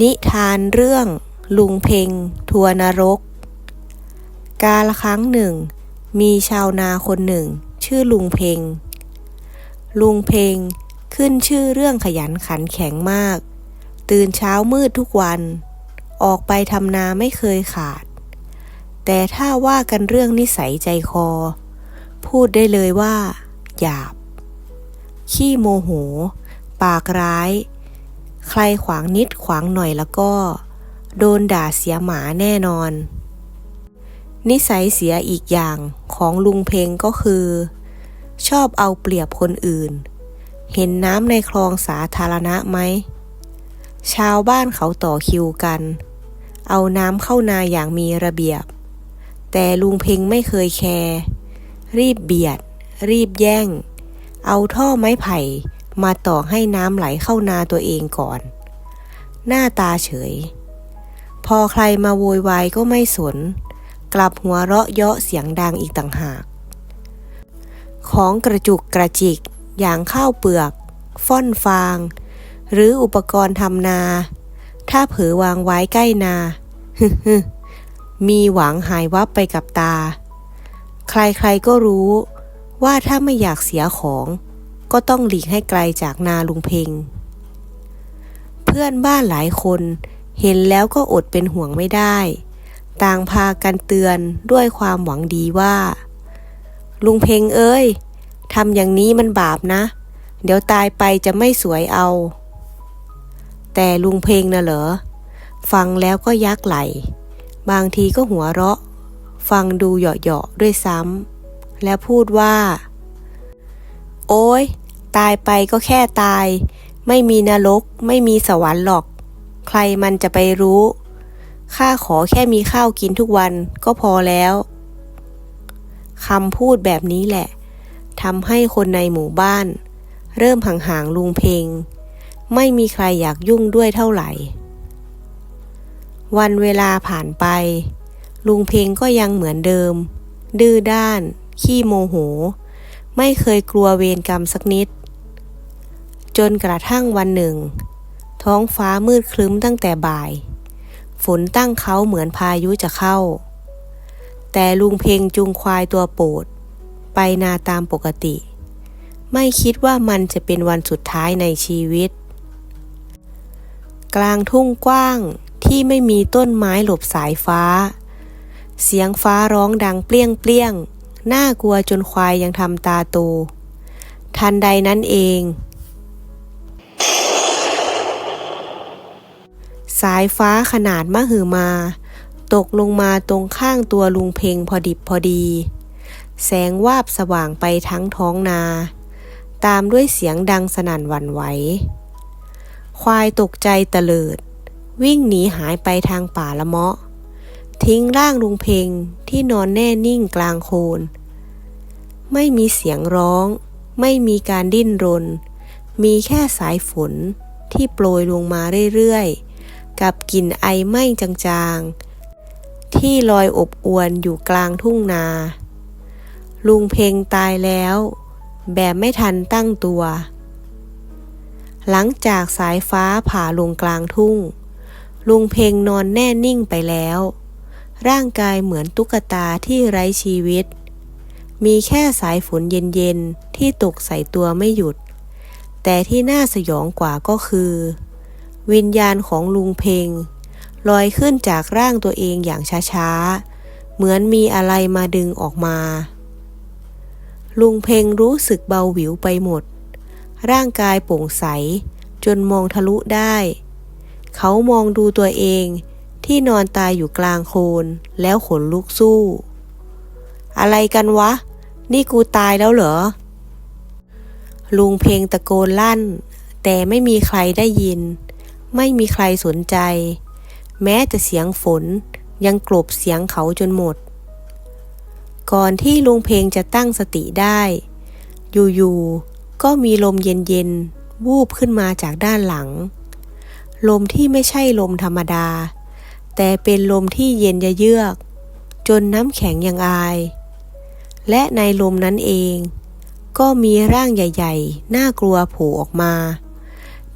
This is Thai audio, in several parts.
นิทานเรื่อง ลุงเพงทัวนรก กาลครั้งหนึ่ง มีชาวนาคนหนึ่ง ชื่อลุงเพง ลุงเพงขึ้นชื่อเรื่องขยันขันแข็งมาก ตื่นเช้ามืดทุกวัน ออกไปทำนาไม่เคยขาด แต่ถ้าว่ากันเรื่องนิสัยใจคอ พูดได้เลยว่า หยาบ ขี้โมโห ปากร้าย ใครขวางนิดขวางหน่อยแล้วก็ โดนด่าเสียหมาแน่นอน นิสัยเสียอีกอย่างของลุงเพงก็คือ ชอบเอาเปรียบคนอื่น เห็นน้ำในคลองสาธารณะไหม ชาวบ้านเขาต่อคิวกัน เอาน้ำเข้านาอย่างมีระเบียบ แต่ลุงเพงไม่เคยแคร์รีบเบียด รีบแย่ง เอาท่อไม้ไผ่ มาต่อให้น้ำไหลเข้านาตัวเองก่อน หน้าตาเฉย พอใครมาโวยวายก็ไม่สน กลับหัวเราะเยาะเสียงดังอีกต่างหาก ของกระจุกกระจิก อย่างข้าวเปลือก ฟ่อนฟาง หรืออุปกรณ์ทำนา ถ้าเผลอวางไว้ใกล้นาฮึมีหวังหายวับไปกับตา ใครๆก็รู้ว่าถ้าไม่อยากเสียของ ก็ต้องหลีกให้ไกลจากนาลุงเพงเพื่อนบ้านหลายคนเห็นแล้วก็อดเป็นห่วงไม่ได้ ต่างพากันเตือนด้วยความหวังดีว่า ลุงเพงเอ้ยทำอย่างนี้มันบาปนะ เดี๋ยวตายไปจะไม่สวยเอา แต่ลุงเพงน่ะเหรอ ฟังแล้วก็ยักไหล บางทีก็หัวเราะ ฟังดูเหยาะๆด้วยซ้ำ และพูดว่า โอ้ย ตายไปก็แค่ตาย ไม่มีนรก ไม่มีสวรรค์หรอก ใครมันจะไปรู้ ข้าขอแค่มีข้าวกินทุกวันก็พอแล้วคำพูดแบบนี้แหละทำให้คนในหมู่บ้าน เริ่มห่างๆลุงเพง ไม่มีใครอยากยุ่งด้วยเท่าไหร่ วันเวลาผ่านไป ลุงเพงก็ยังเหมือนเดิม ดื้อด้าน ขี้โมโห ไม่เคยกลัวเวรกรรมสักนิด จนกระทั่งวันหนึ่ง ท้องฟ้ามืดครึ้มตั้งแต่บ่าย ฝนตั้งเขาเหมือนพายุจะเข้า แต่ลุงเพงจูงควายตัวโปรด ไปนาตามปกติ ไม่คิดว่ามันจะเป็นวันสุดท้ายในชีวิต กลางทุ่งกว้างที่ไม่มีต้นไม้หลบสายฟ้า เสียงฟ้าร้องดังเปรี้ยงเปรี้ยง น่ากลัวจนควายยังทำตาโต ทันใดนั้นเอง สายฟ้าขนาดมหึมา ตกลงมาตรงข้างตัวลุงเพงพอดิบพอดี แสงวาบสว่างไปทั้งท้องนา ตามด้วยเสียงดังสนั่นหวั่นไหว ควายตกใจตะเลิด วิ่งหนีหายไปทางป่าละเมาะทิ้งร่างลุงเพงที่นอนแน่นิ่งกลางโคลน ไม่มีเสียงร้อง ไม่มีการดิ้นรน มีแค่สายฝนที่โปรยลงมาเรื่อยๆ กับกลิ่นไอไหม้จางๆ ที่ลอยอบอวนอยู่กลางทุ่งนา ลุงเพลงตายแล้ว แบบไม่ทันตั้งตัว หลังจากสายฟ้าผ่าลงกลางทุ่ง ลุงเพลงนอนแน่นิ่งไปแล้ว ร่างกายเหมือนตุ๊กตาที่ไร้ชีวิต มีแค่สายฝนเย็นๆ ที่ตกใส่ตัวไม่หยุด แต่ที่น่าสยองกว่าก็คือ วิญญาณของลุงเพงลอยขึ้นจากร่างตัวเองอย่างช้าๆ เหมือนมีอะไรมาดึงออกมา ลุงเพงรู้สึกเบาหวิวไปหมด ร่างกายโปร่งใส จนมองทะลุได้ เขามองดูตัวเองที่นอนตายอยู่กลางโคลนแล้วขนลุกสู้ อะไรกันวะ นี่กูตายแล้วเหรอ ลุงเพลงตะโกนลั่น แต่ไม่มีใครได้ยิน ไม่มีใครสนใจ แม้แต่เสียงฝนยังกลบเสียงเขาจนหมด ก่อนที่ลุงเพลงจะตั้งสติได้ อยู่ๆ ก็มีลมเย็นๆ วูบขึ้นมาจากด้านหลัง ลมที่ไม่ใช่ลมธรรมดา แต่เป็นลมที่เย็นยะเยือก จนน้ำแข็งยังอาย และในลมนั้นเอง ก็มีร่างใหญ่ๆ น่ากลัวโผล่ออกมา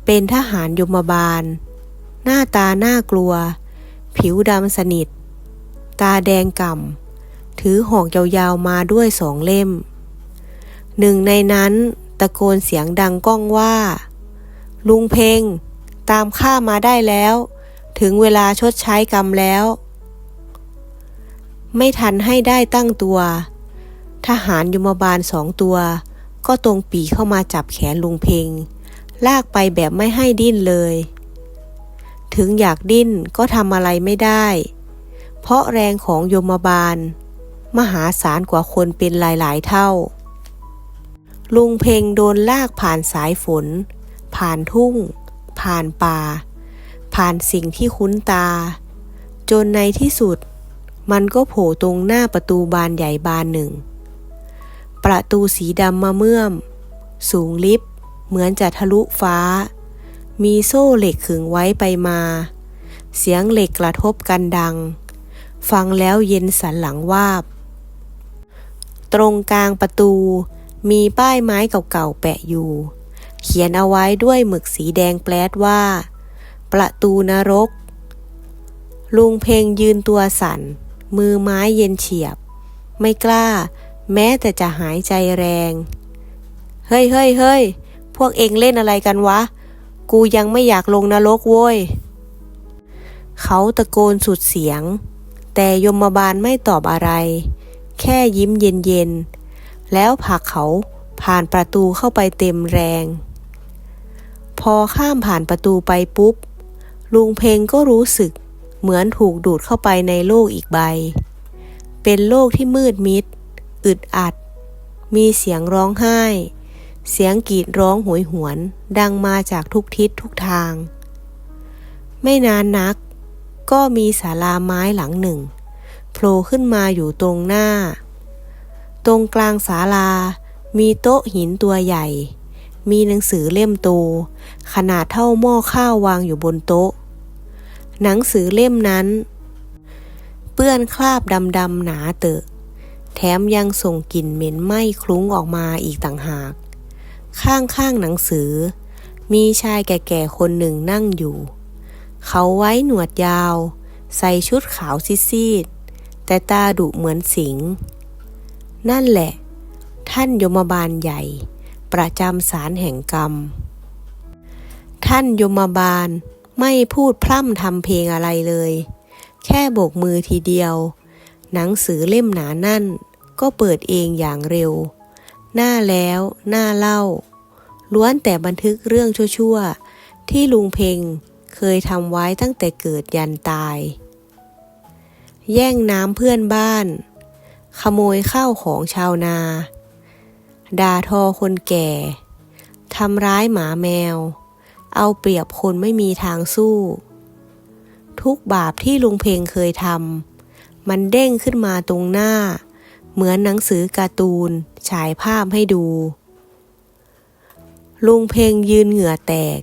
เป็นทหารยมบาล หน้าตาน่ากลัว ผิวดำสนิท ตาแดงก่ำ ถือหอกยาวๆมาด้วยสองเล่ม หนึ่งในนั้นตะโกนเสียงดังก้องว่า ลุงเพงตามข้ามาได้แล้ว ถึงเวลาชดใช้กรรมแล้ว ไม่ทันให้ได้ตั้งตัว ทหารยมบาลสองตัว ก็ตรงปีเข้ามาจับแขนลุงเพงลากไปแบบไม่ให้ดิ้นเลย ถึงอยากดิ้นก็ทำอะไรไม่ได้ เพราะแรงของยมบาล มหาศาลกว่าคนเป็นหลายๆเท่า ลุงเพงโดนลากผ่านสายฝน ผ่านทุ่ง ผ่านป่า ผ่านสิ่งที่คุ้นตา จนในที่สุด มันก็โผล่ตรงหน้าประตูบานใหญ่บานหนึ่ง ประตูสีดำมาเมื่อม สูงลิบเหมือนจะทะลุฟ้า มีโซ่เหล็กขึงไว้ไปมา เสียงเหล็กกระทบกันดัง ฟังแล้วเย็นสันหลังวาบ ตรงกลางประตูมีป้ายไม้เก่าๆแปะอยู่ เขียนเอาไว้ด้วยหมึกสีแดงแปลดว่า ประตูนรก ลุงเพลงยืนตัวสั่น มือไม้เย็นเฉียบ ไม่กล้า แม้แต่จะหายใจแรง เฮ้ยเฮ้ยเฮ้ยพวกเองเล่นอะไรกันวะ กูยังไม่อยากลงนรกโว้ย เขาตะโกนสุดเสียง แต่ยมบาลไม่ตอบอะไร แค่ยิ้มเย็นๆ แล้วผลักเขาผ่านประตูเข้าไปเต็มแรง พอข้ามผ่านประตูไปปุ๊บ ลุงเพงก็รู้สึกเหมือนถูกดูดเข้าไปในโลกอีกใบ เป็นโลกที่มืดมิด อึดอัด มีเสียงร้องไห้ เสียงกรีดร้องโหยหวน ดังมาจากทุกทิศทุกทาง ไม่นานนัก ก็มีศาลาไม้หลังหนึ่งโผล่ขึ้นมาอยู่ตรงหน้า ตรงกลางศาลา มีโต๊ะหินตัวใหญ่ มีหนังสือเล่มโต ขนาดเท่าหม้อข้าววางอยู่บนโต๊ะ หนังสือเล่มนั้น เปื้อนคราบดำๆหนาเตอะ แถมยังส่งกลิ่นเหม็นไหม้คลุ้งออกมาอีกต่างหาก ข้างๆหนังสือ มีชายแก่ๆคนหนึ่งนั่งอยู่ เขาไว้หนวดยาว ใส่ชุดขาวซีดๆแต่ตาดุเหมือนสิง นั่นแหละ ท่านยมบาลใหญ่ ประจำศาลแห่งกรรม ท่านยมบาลไม่พูดพร่ำทำเพลงอะไรเลย แค่โบกมือทีเดียว หนังสือเล่มหนานั่น ก็เปิดเองอย่างเร็ว หน้าแล้วหน้าเล่า ล้วนแต่บันทึกเรื่องชั่วๆ ที่ลุงเพงเคยทำไว้ตั้งแต่เกิดยันตาย แย่งน้ำเพื่อนบ้าน ขโมยข้าวของชาวนา ด่าทอคนแก่ ทำร้ายหมาแมว เอาเปรียบคนไม่มีทางสู้ ทุกบาปที่ลุงเพงเคยทำ มันเด้งขึ้นมาตรงหน้า เหมือนหนังสือการ์ตูน ฉายภาพให้ดู ลุงเพลงยืนเหงื่อแตก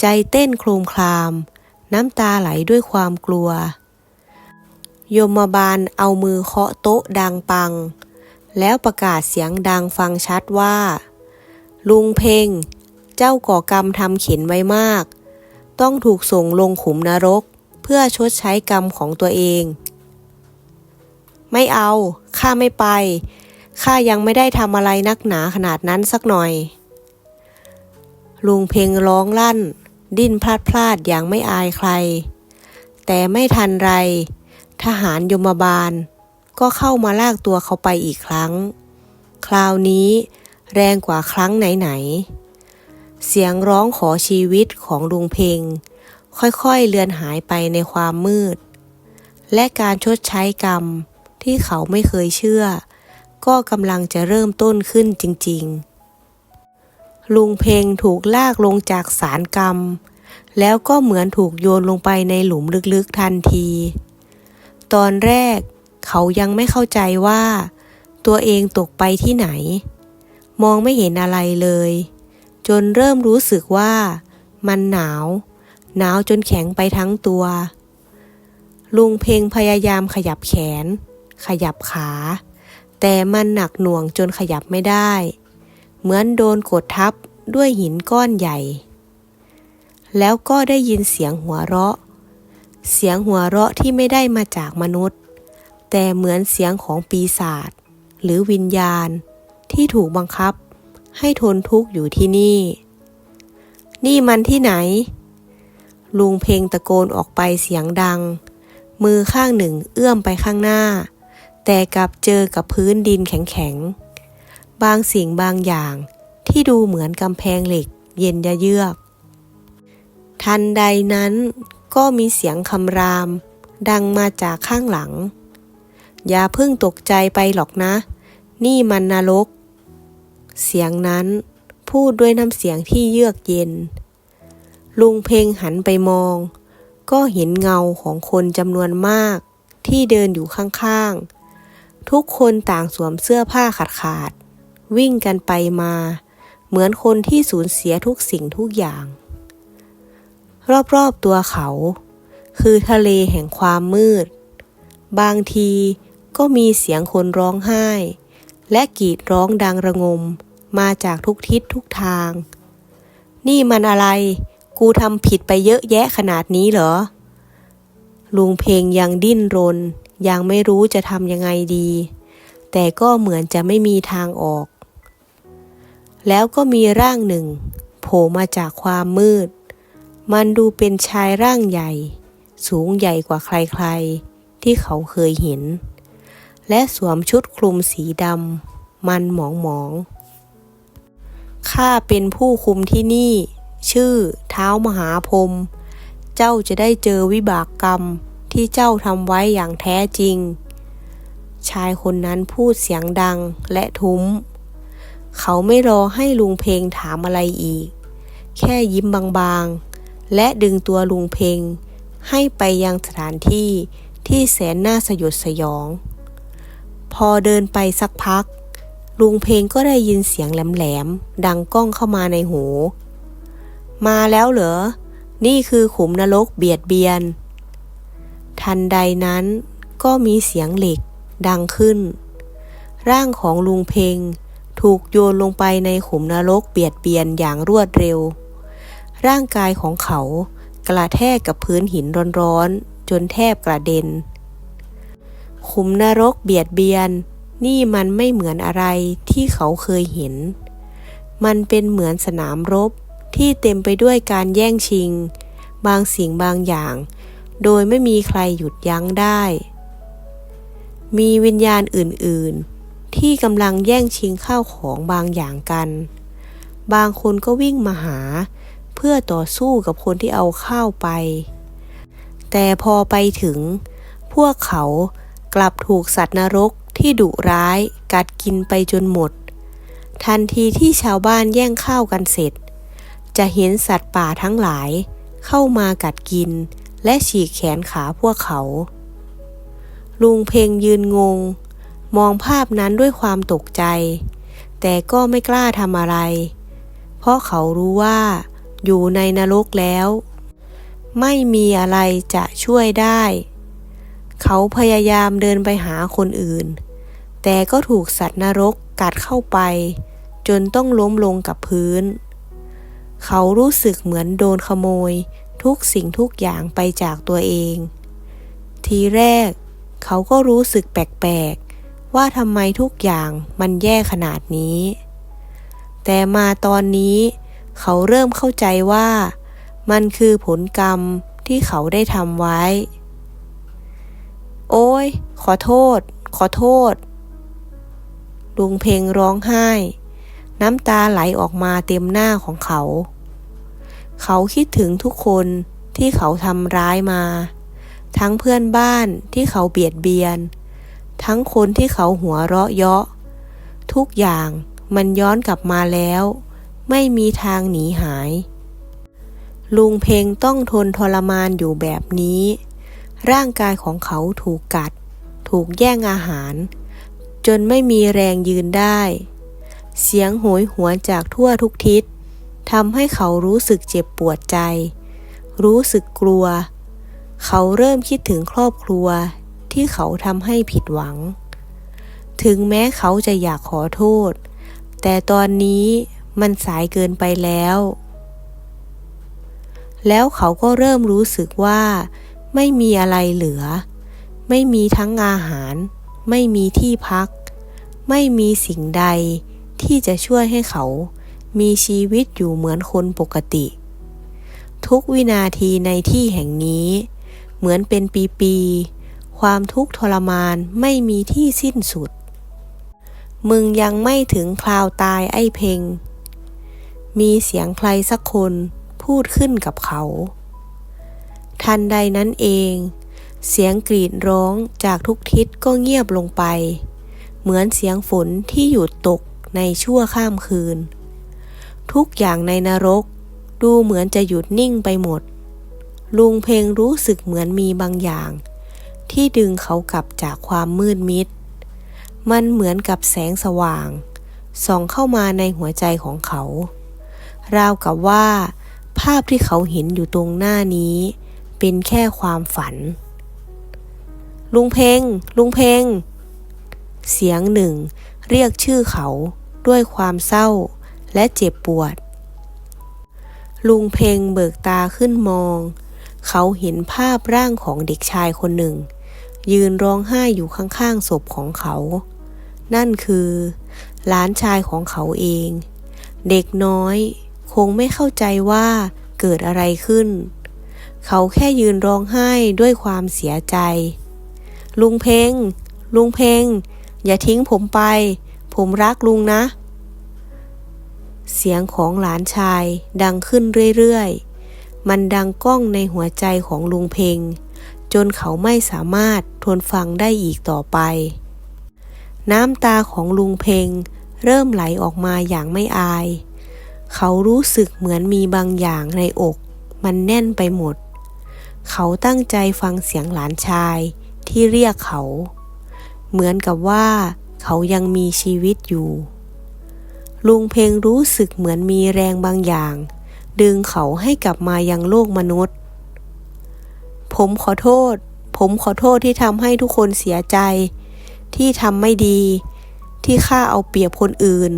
ใจเต้นโครมคราม น้ำตาไหลด้วยความกลัว โยมบาลเอามือเคาะโต๊ะดังปัง แล้วประกาศเสียงดังฟังชัดว่า ลุงเพงเจ้าก่อกรรมทำเข็นไว้มาก ต้องถูกส่งลงขุมนรกเพื่อชดใช้กรรมของตัวเอง ไม่เอา ข้าไม่ไป ข้ายังไม่ได้ทำอะไรนักหนาขนาดนั้นสักหน่อย ลุงเพงร้องลั่น ดิ้นพลาดพลาดอย่างไม่อายใคร แต่ไม่ทันไร ทหารยมบาล ก็เข้ามาลากตัวเขาไปอีกครั้ง คราวนี้แรงกว่าครั้งไหนๆ เสียงร้องขอชีวิตของลุงเพงค่อยๆ เลือนหายไปในความมืด และการชดใช้กรรม ที่เขาไม่เคยเชื่อ ก็กำลังจะเริ่มต้นขึ้นจริง ๆ ลุงเพงถูกลากลงจากสารกรรม แล้วก็เหมือนถูกโยนลงไปในหลุมลึกๆทันที ตอนแรกเขายังไม่เข้าใจว่า ตัวเองตกไปที่ไหน มองไม่เห็นอะไรเลย จนเริ่มรู้สึกว่า มันหนาว หนาวจนแข็งไปทั้งตัวลุงเพงพยายามขยับแขน ขยับขา แต่มันหนักหน่วงจนขยับไม่ได้ เหมือนโดนกดทับด้วยหินก้อนใหญ่ แล้วก็ได้ยินเสียงหัวเราะ เสียงหัวเราะที่ไม่ได้มาจากมนุษย์ แต่เหมือนเสียงของปีศาจหรือวิญญาณที่ถูกบังคับให้ทนทุกข์อยู่ที่นี่ นี่มันที่ไหน ลุงเพลงตะโกนออกไปเสียงดัง มือข้างหนึ่งเอื้อมไปข้างหน้า แต่กลับเจอกับพื้นดินแข็งๆ บางสิ่งบางอย่างที่ดูเหมือนกำแพงเหล็กเย็นยะเยือก ทันใดนั้นก็มีเสียงคำราม ดังมาจากข้างหลัง อย่าเพิ่งตกใจไปหรอกนะ นี่มันนรก เสียงนั้นพูดด้วยน้ำเสียงที่เยือกเย็น ลุงเพลงหันไปมอง ก็เห็นเงาของคนจำนวนมากที่เดินอยู่ข้างๆ ทุกคนต่างสวมเสื้อผ้าขาดๆวิ่งกันไปมา เหมือนคนที่สูญเสียทุกสิ่งทุกอย่าง รอบๆตัวเขา คือทะเลแห่งความมืด บางทีก็มีเสียงคนร้องไห้ และกรีดร้องดังระงมมาจากทุกทิศทุกทาง นี่มันอะไร กูทำผิดไปเยอะแยะขนาดนี้เหรอ ลุงเพลงยังดิ้นรน ยังไม่รู้จะทำยังไงดี แต่ก็เหมือนจะไม่มีทางออก แล้วก็มีร่างหนึ่ง โผล่มาจากความมืด มันดูเป็นชายร่างใหญ่ สูงใหญ่กว่าใครๆ ที่เขาเคยเห็น และสวมชุดคลุมสีดำมันหมองหมองๆข้าเป็นผู้คุมที่นี่ ชื่อเท้ามหาพรมเจ้าจะได้เจอวิบากกรรม ที่เจ้าทำไว้อย่างแท้จริง ชายคนนั้นพูดเสียงดังและทุ้ม เขาไม่รอให้ลุงเพลงถามอะไรอีก แค่ยิ้มบางๆ และดึงตัวลุงเพลง ให้ไปยังสถานที่ที่แสนน่าสยดสยอง พอเดินไปสักพัก ลุงเพลงก็ได้ยินเสียงแหลมๆ ดังก้องเข้ามาในหู มาแล้วเหรอ นี่คือขุมนรกเบียดเบียน ทันใดนั้นก็มีเสียงเหล็กดังขึ้น ร่างของลุงเพงถูกโยนลงไปในขุมนรกเบียดเบียนอย่างรวดเร็ว ร่างกายของเขากระแทกกับพื้นหินร้อนๆ จนแทบกระเด็น ขุมนรกเบียดเบียน นี่มันไม่เหมือนอะไรที่เขาเคยเห็น มันเป็นเหมือนสนามรบที่เต็มไปด้วยการแย่งชิง บางสิ่งบางอย่าง โดยไม่มีใครหยุดยั้งได้ มีวิญญาณอื่นๆ ที่กำลังแย่งชิงข้าวของบางอย่างกัน บางคนก็วิ่งมาหา เพื่อต่อสู้กับคนที่เอาข้าวไป แต่พอไปถึง พวกเขากลับถูกสัตว์นรกที่ดุร้ายกัดกินไปจนหมด ทันทีที่ชาวบ้านแย่งข้าวกันเสร็จ จะเห็นสัตว์ป่าทั้งหลายเข้ามากัดกิน และฉีกแขนขาพวกเขา ลุงเพงยืนงง มองภาพนั้นด้วยความตกใจ แต่ก็ไม่กล้าทำอะไร เพราะเขารู้ว่า อยู่ในนรกแล้ว ไม่มีอะไรจะช่วยได้ เขาพยายามเดินไปหาคนอื่น แต่ก็ถูกสัตว์นรกกัดเข้าไป จนต้องล้มลงกับพื้น เขารู้สึกเหมือนโดนขโมย ทุกสิ่งทุกอย่างไปจากตัวเอง ทีแรก เขาก็รู้สึกแปลกๆ ว่าทำไมทุกอย่างมันแย่ขนาดนี้ แต่มาตอนนี้ เขาเริ่มเข้าใจว่า มันคือผลกรรมที่เขาได้ทำไว้ โอ้ย ขอโทษ ขอโทษ ลุงเพลงร้องไห้ น้ำตาไหลออกมาเต็มหน้าของเขา เขาคิดถึงทุกคนที่เขาทำร้ายมา ทั้งเพื่อนบ้านที่เขาเบียดเบียน ทั้งคนที่เขาหัวเราะเยาะ ทุกอย่างมันย้อนกลับมาแล้ว ไม่มีทางหนีหาย ลุงเพงต้องทนทรมานอยู่แบบนี้ ร่างกายของเขาถูกกัด ถูกแย่งอาหาร จนไม่มีแรงยืนได้ เสียงโหยหวนจากทั่วทุกทิศ ทำให้เขารู้สึกเจ็บปวดใจ รู้สึกกลัว เขาเริ่มคิดถึงครอบครัวที่เขาทำให้ผิดหวัง ถึงแม้เขาจะอยากขอโทษ แต่ตอนนี้มันสายเกินไปแล้ว แล้วเขาก็เริ่มรู้สึกว่า ไม่มีอะไรเหลือ ไม่มีทั้งอาหาร ไม่มีที่พัก ไม่มีสิ่งใดที่จะช่วยให้เขา มีชีวิตอยู่เหมือนคนปกติ ทุกวินาทีในที่แห่งนี้ เหมือนเป็นปีๆความทุกข์ทรมานไม่มีที่สิ้นสุด มึงยังไม่ถึงคราวตายไอ้เพงมีเสียงใครสักคนพูดขึ้นกับเขา ทันใดนั้นเอง เสียงกรีดร้องจากทุกทิศก็เงียบลงไป เหมือนเสียงฝนที่หยุดตกในชั่วข้ามคืน ทุกอย่างในนรก ดูเหมือนจะหยุดนิ่งไปหมด ลุงเพลงรู้สึกเหมือนมีบางอย่าง ที่ดึงเขากลับจากความมืดมิด มันเหมือนกับแสงสว่าง ส่องเข้ามาในหัวใจของเขา ราวกับว่า ภาพที่เขาเห็นอยู่ตรงหน้านี้ เป็นแค่ความฝัน ลุงเพลงลุงเพลงเสียงหนึ่ง เรียกชื่อเขาด้วยความเศร้า และเจ็บปวด ลุงเพงเบิกตาขึ้นมอง เขาเห็นภาพร่างของเด็กชายคนหนึ่ง ยืนร้องไห้อยู่ข้างๆศพของเขา นั่นคือหลานชายของเขาเอง เด็กน้อย คงไม่เข้าใจว่าเกิดอะไรขึ้น เขาแค่ยืนร้องไห้ด้วยความเสียใจ ลุงเพงลุงเพงอย่าทิ้งผมไป ผมรักลุงนะ เสียงของหลานชายดังขึ้นเรื่อยๆ มันดังก้องในหัวใจของลุงเพงจนเขาไม่สามารถทนฟังได้อีกต่อไป น้ำตาของลุงเพงเริ่มไหลออกมาอย่างไม่อาย เขารู้สึกเหมือนมีบางอย่างในอก มันแน่นไปหมด เขาตั้งใจฟังเสียงหลานชายที่เรียกเขา เหมือนกับว่าเขายังมีชีวิตอยู่ ลุงเพลงรู้สึกเหมือนมีแรงบางอย่าง ดึงเขาให้กลับมายังโลกมนุษย์ ผมขอโทษ ผมขอโทษที่ทำให้ทุกคนเสียใจ ที่ทำไม่ดี ที่ข้าเอาเปรียบคนอื่น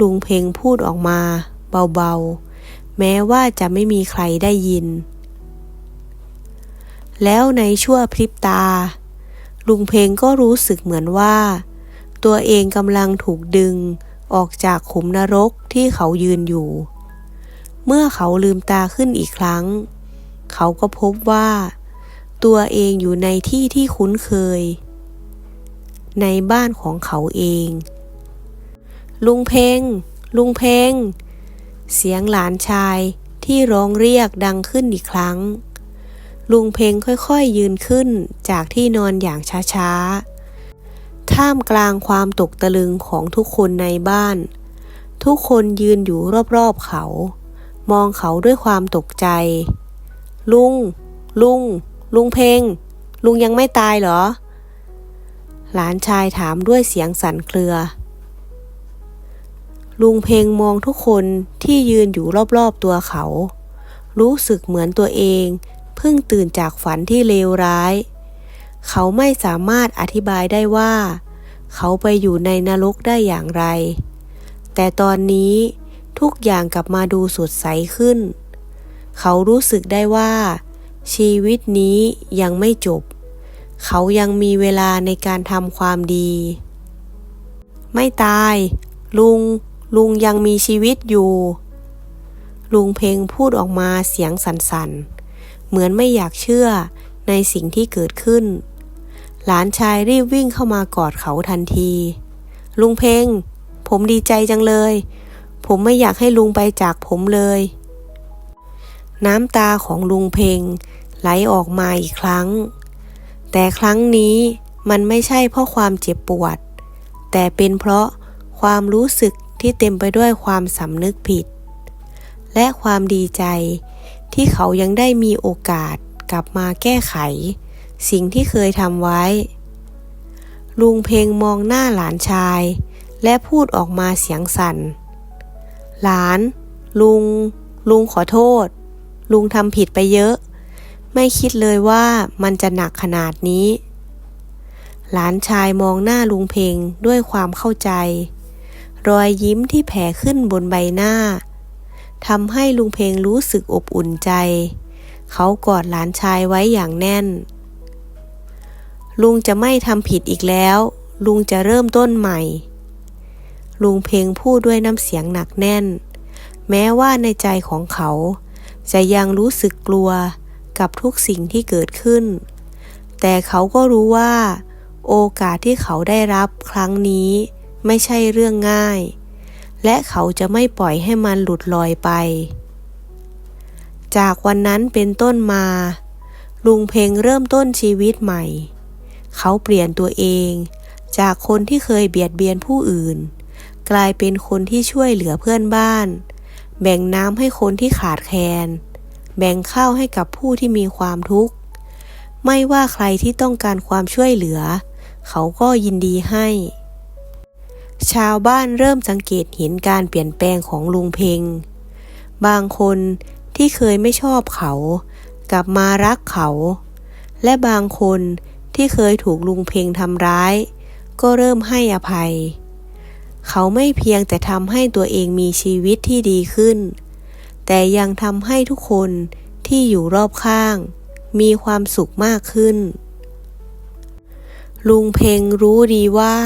ลุงเพลงพูดออกมาเบาๆ แม้ว่าจะไม่มีใครได้ยิน แล้วในชั่วพริบตา ลุงเพลงก็รู้สึกเหมือนว่า ตัวเองกำลังถูกดึง ออกจากขุมนรกที่เขายืนอยู่ เมื่อเขาลืมตาขึ้นอีกครั้ง เขาก็พบว่า ตัวเองอยู่ในที่ที่คุ้นเคย ในบ้านของเขาเอง ลุงเพงลุงเพงเสียงหลานชายที่ร้องเรียกดังขึ้นอีกครั้ง ลุงเพงค่อยๆยืนขึ้นจากที่นอนอย่างช้าๆ ท่ามกลางความตกตะลึงของทุกคนในบ้าน ทุกคนยืนอยู่รอบๆเขา มองเขาด้วยความตกใจ ลุง ลุง ลุงเพงลุงยังไม่ตายเหรอ หลานชายถามด้วยเสียงสั่นเครือ ลุงเพงมองทุกคนที่ยืนอยู่รอบๆตัวเขา รู้สึกเหมือนตัวเอง เพิ่งตื่นจากฝันที่เลวร้าย เขาไม่สามารถอธิบายได้ว่า เขาไปอยู่ในนรกได้อย่างไร แต่ตอนนี้ทุกอย่างกลับมาดูสดใสขึ้น เขารู้สึกได้ว่า ชีวิตนี้ยังไม่จบ เขายังมีเวลาในการทำความดี ไม่ตาย ลุง ลุงยังมีชีวิตอยู่ ลุงเพลงพูดออกมาเสียงสั่นๆ เหมือนไม่อยากเชื่อในสิ่งที่เกิดขึ้น หลานชายรีบวิ่งเข้ามากอดเขาทันที ลุงเพงผมดีใจจังเลย ผมไม่อยากให้ลุงไปจากผมเลย น้ำตาของลุงเพงไหลออกมาอีกครั้ง แต่ครั้งนี้มันไม่ใช่เพราะความเจ็บปวด แต่เป็นเพราะความรู้สึกที่เต็มไปด้วยความสำนึกผิด และความดีใจที่เขายังได้มีโอกาสกลับมาแก้ไข สิ่งที่เคยทำไว้ ลุงเพลงมองหน้าหลานชาย และพูดออกมาเสียงสั่น หลาน ลุง ลุงขอโทษ ลุงทำผิดไปเยอะ ไม่คิดเลยว่ามันจะหนักขนาดนี้ หลานชายมองหน้าลุงเพงด้วยความเข้าใจ รอยยิ้มที่แผ่ขึ้นบนใบหน้าทำให้ลุงเพลงรู้สึกอบอุ่นใจ เขากอดหลานชายไว้อย่างแน่น ลุงจะไม่ทำผิดอีกแล้ว ลุงจะเริ่มต้นใหม่ ลุงเพลงพูดด้วยน้ำเสียงหนักแน่น แม้ว่าในใจของเขา จะยังรู้สึกกลัวกับทุกสิ่งที่เกิดขึ้น แต่เขาก็รู้ว่า โอกาสที่เขาได้รับครั้งนี้ไม่ใช่เรื่องง่าย และเขาจะไม่ปล่อยให้มันหลุดลอยไป จากวันนั้นเป็นต้นมา ลุงเพลงเริ่มต้นชีวิตใหม่ เขาเปลี่ยนตัวเอง จากคนที่เคยเบียดเบียนผู้อื่น กลายเป็นคนที่ช่วยเหลือเพื่อนบ้าน แบ่งน้ำให้คนที่ขาดแคลน แบ่งข้าวให้กับผู้ที่มีความทุกข์ ไม่ว่าใครที่ต้องการความช่วยเหลือ เขาก็ยินดีให้ ชาวบ้านเริ่มสังเกตเห็นการเปลี่ยนแปลงของลุงเพงบางคนที่เคยไม่ชอบเขา กลับมารักเขา และบางคน ที่เคยถูกลุงเพงทำร้าย ก็เริ่มให้อภัย เขาไม่เพียงแต่ทำให้ตัวเองมีชีวิตที่ดีขึ้น แต่ยังทำให้ทุกคนที่อยู่รอบข้าง มีความสุขมากขึ้น ลุงเพงรู้ดีว่า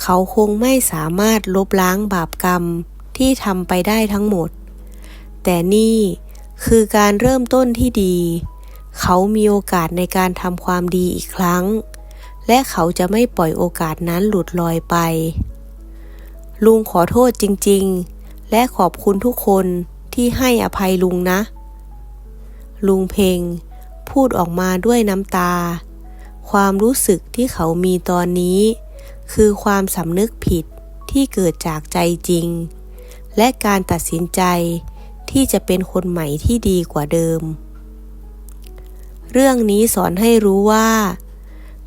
เขาคงไม่สามารถลบล้างบาปกรรมที่ทำไปได้ทั้งหมด แต่นี่คือการเริ่มต้นที่ดี เขามีโอกาสในการทำความดีอีกครั้ง และเขาจะไม่ปล่อยโอกาสนั้นหลุดลอยไป ลุงขอโทษจริงๆ และขอบคุณทุกคนที่ให้อภัยลุงนะ ลุงเพงพูดออกมาด้วยน้ำตา ความรู้สึกที่เขามีตอนนี้ คือความสำนึกผิดที่เกิดจากใจจริง และการตัดสินใจที่จะเป็นคนใหม่ที่ดีกว่าเดิม เรื่องนี้สอนให้รู้ว่า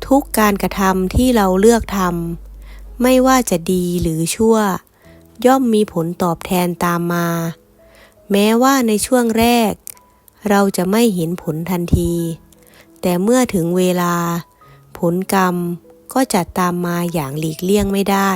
ทุกการกระทำที่เราเลือกทำไม่ว่าจะดีหรือชั่ว ย่อมมีผลตอบแทนตามมา แม้ว่าในช่วงแรก เราจะไม่เห็นผลทันที แต่เมื่อถึงเวลา ผลกรรมก็จะตามมาอย่างหลีกเลี่ยงไม่ได้